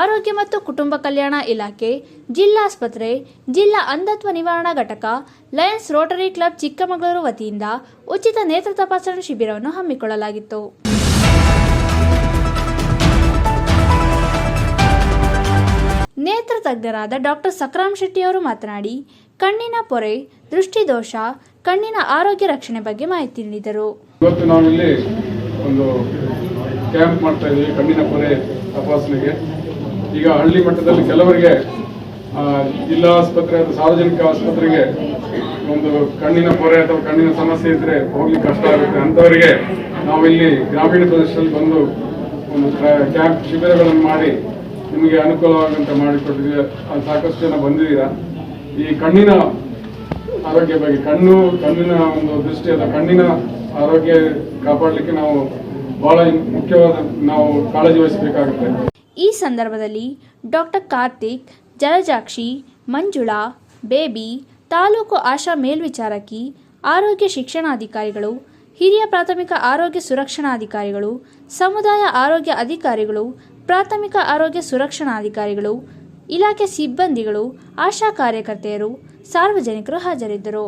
ಆರೋಗ್ಯ ಮತ್ತು ಕುಟುಂಬ ಕಲ್ಯಾಣ ಇಲಾಖೆ, ಜಿಲ್ಲಾಸ್ಪತ್ರೆ, ಜಿಲ್ಲಾ ಅಂಧತ್ವ ನಿವಾರಣಾ ಘಟಕ, ಲಯನ್ಸ್ ರೋಟರಿ ಕ್ಲಬ್ ಚಿಕ್ಕಮಗಳೂರು ವತಿಯಿಂದ ಉಚಿತ ನೇತ್ರ ತಪಾಸಣಾ ಶಿಬಿರವನ್ನು ಹಮ್ಮಿಕೊಳ್ಳಲಾಗಿತ್ತು. ನೇತ್ರ ತಜ್ಞರಾದ ಡಾಕ್ಟರ್ ಸಕ್ರಾಮ್ ಶೆಟ್ಟಿ ಅವರು ಮಾತನಾಡಿ, ಕಣ್ಣಿನ ಪೊರೆ, ದೃಷ್ಟಿದೋಷ, ಕಣ್ಣಿನ ಆರೋಗ್ಯ ರಕ್ಷಣೆ ಬಗ್ಗೆ ಮಾಹಿತಿ ನೀಡಿದರು. ಇವತ್ತು ನಾವಿಲ್ಲಿ ಒಂದು ಕ್ಯಾಂಪ್ ಮಾಡ್ತಾ ಇದ್ದೀವಿ ಕಣ್ಣಿನ ಪೊರೆ ತಪಾಸಣೆಗೆ. ಈಗ ಹಳ್ಳಿ ಮಟ್ಟದಲ್ಲಿ ಕೆಲವರಿಗೆ ಜಿಲ್ಲಾ ಆಸ್ಪತ್ರೆ ಅಥವಾ ಸಾರ್ವಜನಿಕ ಆಸ್ಪತ್ರೆಗೆ ಒಂದು ಕಣ್ಣಿನ ಪೊರೆ ಅಥವಾ ಕಣ್ಣಿನ ಸಮಸ್ಯೆ ಇದ್ರೆ ಹೋಗ್ಲಿಕ್ಕೆ ಕಷ್ಟ ಆಗುತ್ತೆ. ಅಂಥವರಿಗೆ ನಾವಿಲ್ಲಿ ಗ್ರಾಮೀಣ ಪ್ರದೇಶದಲ್ಲಿ ಬಂದು ಒಂದು ಕ್ಯಾಂಪ್ ಶಿಬಿರಗಳನ್ನು ಮಾಡಿ ನಿಮಗೆ ಅನುಕೂಲವಾಗುವಂತೆ ಮಾಡಿಕೊಟ್ಟಿದ್ದೀವಿ. ಅದು ಸಾಕಷ್ಟು ಜನ ಬಂದಿದ್ದೀರಾ? ಈ ಕಣ್ಣಿನ ಆರೋಗ್ಯ ಬಗ್ಗೆ, ಕಣ್ಣು, ಕಣ್ಣಿನ ಒಂದು ದೃಷ್ಟಿ ಅಥವಾ ಕಣ್ಣಿನ ಆರೋಗ್ಯ ಕಾಪಾಡಲಿಕ್ಕೆ ನಾವು ಬಹಳ ಮುಖ್ಯವಾದ ನಾವು ಕಾಳಜಿ ವಹಿಸಬೇಕಾಗುತ್ತೆ. ಈ ಸಂದರ್ಭದಲ್ಲಿ ಡಾಕ್ಟರ್ ಕಾರ್ತಿಕ್, ಜಲಜಾಕ್ಷಿ, ಮಂಜುಳಾ, ಬೇಬಿ, ತಾಲೂಕು ಆಶಾ ಮೇಲ್ವಿಚಾರಕಿ, ಆರೋಗ್ಯ ಶಿಕ್ಷಣಾಧಿಕಾರಿಗಳು, ಹಿರಿಯ ಪ್ರಾಥಮಿಕ ಆರೋಗ್ಯ ಸುರಕ್ಷಣಾಧಿಕಾರಿಗಳು, ಸಮುದಾಯ ಆರೋಗ್ಯ ಅಧಿಕಾರಿಗಳು, ಪ್ರಾಥಮಿಕ ಆರೋಗ್ಯ ಸುರಕ್ಷಣಾಧಿಕಾರಿಗಳು, ಇಲಾಖೆ ಸಿಬ್ಬಂದಿಗಳು, ಆಶಾ ಕಾರ್ಯಕರ್ತೆಯರು, ಸಾರ್ವಜನಿಕರು ಹಾಜರಿದ್ದರು.